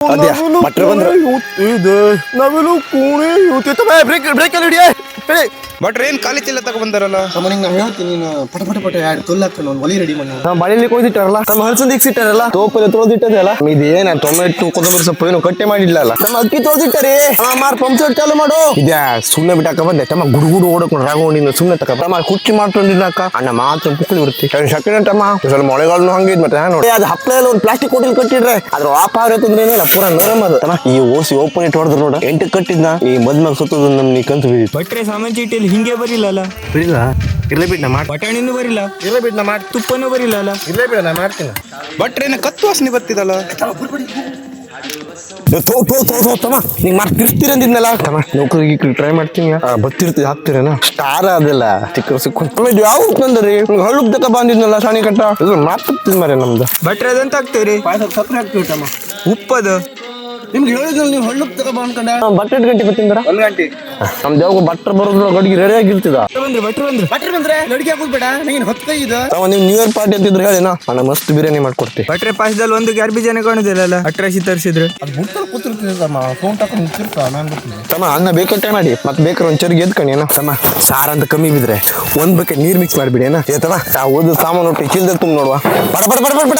ಅದ್ಯಾ ಭಟ್ರು ಬಂದ್ರು ಇದು ನಾವೆಲ್ಲ ಕೋಣೆ ಇವತ್ತು ಬ್ರೇಕ್ ಬ್ರೇಕ್ ಅಲ್ಲಿ ಹಿಡಿಯ ಹೇಳಿ ಭಟ್ರು ಏನ್ ಖಾಲಿ ಚೀಲ ನಾನು ಹೇಳ್ತೀನಿ ನೀನು ಪಟ ಪಟ ಪಟ ಎರಡು ಕಲ್ಲು ಹಾಕೊಂಡು ಒಂದು ಒಲಿ ರೆಡಿ ಮಾಡಿ. ನಮ್ಮ ಬಳಿಲಿ ಕೊಯ್ದಿಟ್ಟಾರಲ್ಲ ನಮ್ಮ ಹಲಸಂದಿ ಇಟ್ಟಿಟ್ಟಾರಲ್ಲ ತೋಪಲ್ಲಿ ತೊಳೆದಿಟ್ಟದಲ್ಲ ಇದೇನ ಟೊಮೆಟೊ ಕೊತ್ತಂಬರಿ ಸೊಪ್ಪು ಏನು ಕಟ್ಟೆ ಮಾಡಿಲ್ಲಲ್ಲ ನಮ್ಮ ಅಕ್ಕಿ ತೊಳೆದಿಟ್ಟಾರೆ ಮಾರ್ ಪಂಪ್ ಸೆಟ್ ಚಾಲು ಮಾಡು. ಇದ್ಯಾ ಸುಮ್ಮನೆ ಬಿಟ್ಟಾಕ ಬಂದೆ ತಮ್ಮ ಗುಡು ಗುಡು ಓಡಕೊಂಡು ರಾಗೊಂಡಿನ ಸುಮ್ಮನೆ ತಕ ತಮ್ಮ ಕುಚ್ಚಿ ಮಾಡ್ಕೊಂಡಿದ್ದಾಕ ಅಣ್ಣ ಮಾತ್ರ ಕುಕ್ಕಲಿ ಬಿಡ್ತಿ. ಶಕ್ತಿ ತಮ್ಮ? ಸ್ವಲ್ಪ ಮೊಳೆಗಳನ್ನು ಹಂಗೆ ಇದ್ ಮತ್ತೆ ನೋಡಿ. ಅದು ಹಪ್ಪಳ ಎಲ್ಲ ಒಂದು ಪ್ಲಾಸ್ಟಿಕ್ ಕೊಟ್ಟಿಲ್ ಕಟ್ಟಿಡ್ರೆ ಅದ್ರ ವ್ಯಾಪಾರ ಅಂತಂದ್ರೆ ಏನಿಲ್ಲ ಪೂರ ನರಮ್ ಅದು. ತಮ್ಮ ಈ ಓಸಿ ಓಪನ್ ಇಟ್ಟು ಹೊಡೆದ್ರು ನೋಡ. ಎಂಟು ಕಟ್ಟಿದ್ನ ಈ ಮದ್ಮಗ್ ಸುತ್ತದ ನಮ್ ನೀ ಕಂತು ಬಿದ್ದಿತ್ತು ಸಾಮಾನ್ ಚೀಟಿಯಲ್ಲಿ ಹಿಂಗೆ ಬರಿಲ್ಲಲ್ಲ ಬರಿಲ್ಲ ಇರ್ಲೇ ಬಿಡ್ ನಾ ಮಾಡಿ ಬಟಾಣಿನೂ ಬರಿಲ್ಲ ಇರ್ಲೇ ಬಿಡ್ ನಾ ಮಾಡಿ ತುಪ್ಪನೂ ಬರಿಲ್ಲಲ್ಲ ಇರ್ಲೇ ಬಿಡ ನಾ ಮಾಡ್ತೀನಿ. ಭಟ್ರು ಏನ ಕತ್ತು ವಾಸನೆ ಬರ್ತಿದಲ್ಲ? ತೋ ತೋ ತೋ ತೋ ತಮ್ಮ. ನೀವ್ ಮಾಡಿ ತಿರ್ಸ್ತೀರ ಅಂದಿದ್ನಲ್ಲ? ತಮ್ಮ ನೌಕರಿ ಗೀಕರಿ ಟ್ರೈ ಮಾಡ್ತೀನಿ. ಬತ್ತಿರ್ತಿ ಹಾಕ್ತೀರೇನ? ಸ್ಟಾರ್ ಅದೆಲ್ಲ ಚಿಕ್ಕ ಸಿಕ್ಕೊಂಡು ಇದು ಯಾವ ಹಳ್ಳುಕ್ ತಕ ಬಂದಿದ್ನಲ್ಲ ಸಾಣಿ ಕಟ್ಟ? ಇದು ಮಾತಾಡ್ತೀನಿ ಮರೆ ನಮ್ದು. ಭಟ್ರೆ ಅದಂತ ಹಾಕ್ತೇವ್ರಿ ಸಕ್ಕರೆ ಹಾಕ್ತೀವಿ ತಮ್ಮ. ಉಪ್ಪದು? ನಿಮ್ಗೆ ಹೇಳಿದ್ರೆ ನೀವು ಹಳ್ಳುಕ್ ತರ ಅನ್ಕೊಂಡೆ. ಬಟ್ಟೆ ಗಂಟೆ ಬರ್ತೀನಿ ಒಂದ್ ಗಂಟೆ. ನಮ್ ದೇವಾಗ ಬಟ್ರ ಬರೋದ್ರ ಗಡಿಗೆ ರೆಡಿ ಆಗಿರ್ತಿದ ಬಂದ್ರೆ ಭಟ್ರು ಬಂದ್ರೆ. ಬಟ್ರಿ ಬಂದ್ರೆ? ಗಡಿಗೆ ಹಾಕೋದ್ ಬೇಡ ನಂಗೇನು ಹೊತ್ತು ಇದು. ನೀವು ನ್ಯೂ ಇಯರ್ ಪಾರ್ಟಿ ಅಂತಿದ್ರು ಹೇಳಿನ ನಾನು ಮಸ್ತ್ ಬಿರಿಯಾನಿ ಮಾಡ್ಕೊಡ್ತೀವಿ ಬಟ್ರೆ ಪಾಸದಲ್ಲಿ ಒಂದು ಗ್ಯಾರ್ಬಿ ಜನ ಕಾಣುದಿಲ್ಲಲ್ಲ ಅಟ್ರಾಸಿ ತರಿಸಿದ್ರೆ. ಅದು ಮುಡ್ಕೊಂಡು ಕೂತಿರ್ತೀನಿ ತಮ್ಮ ಫೋನ್ ತಕೊಂಡು ನಿಂತಿರ್ತಾ ನಾನು ಬರ್ತೀನಿ ತಮ್ಮ ಅನ್ನ ಬೇಕಟ್ಟೆ ಮಾಡಿ ಮತ್ತೆ ಬೇಕಾದ್ರೆ ಒಂಚೂರು ಚರಿಗೆ ಎದ್ಕಣಿ ಏನ ತಮ್ಮ ಸಾರ ಅಂತ ಕಮ್ಮಿ ಬಿದ್ರೆ ಒಂದ್ ಬಗ್ಗೆ ನೀರ್ ಮಿಕ್ಸ್ ಮಾಡಿಬಿಡಿ ಏನ ಏ ತಮ್ಮ ಆ ಓದು ಸಾಮಾನು ಒಟ್ಟು ಚೀಲ್ದಲ್ಲಿ ತುಂಬ ನೋಡುವ. ಬಡ ಬಡ ಬಡ ಬಡ.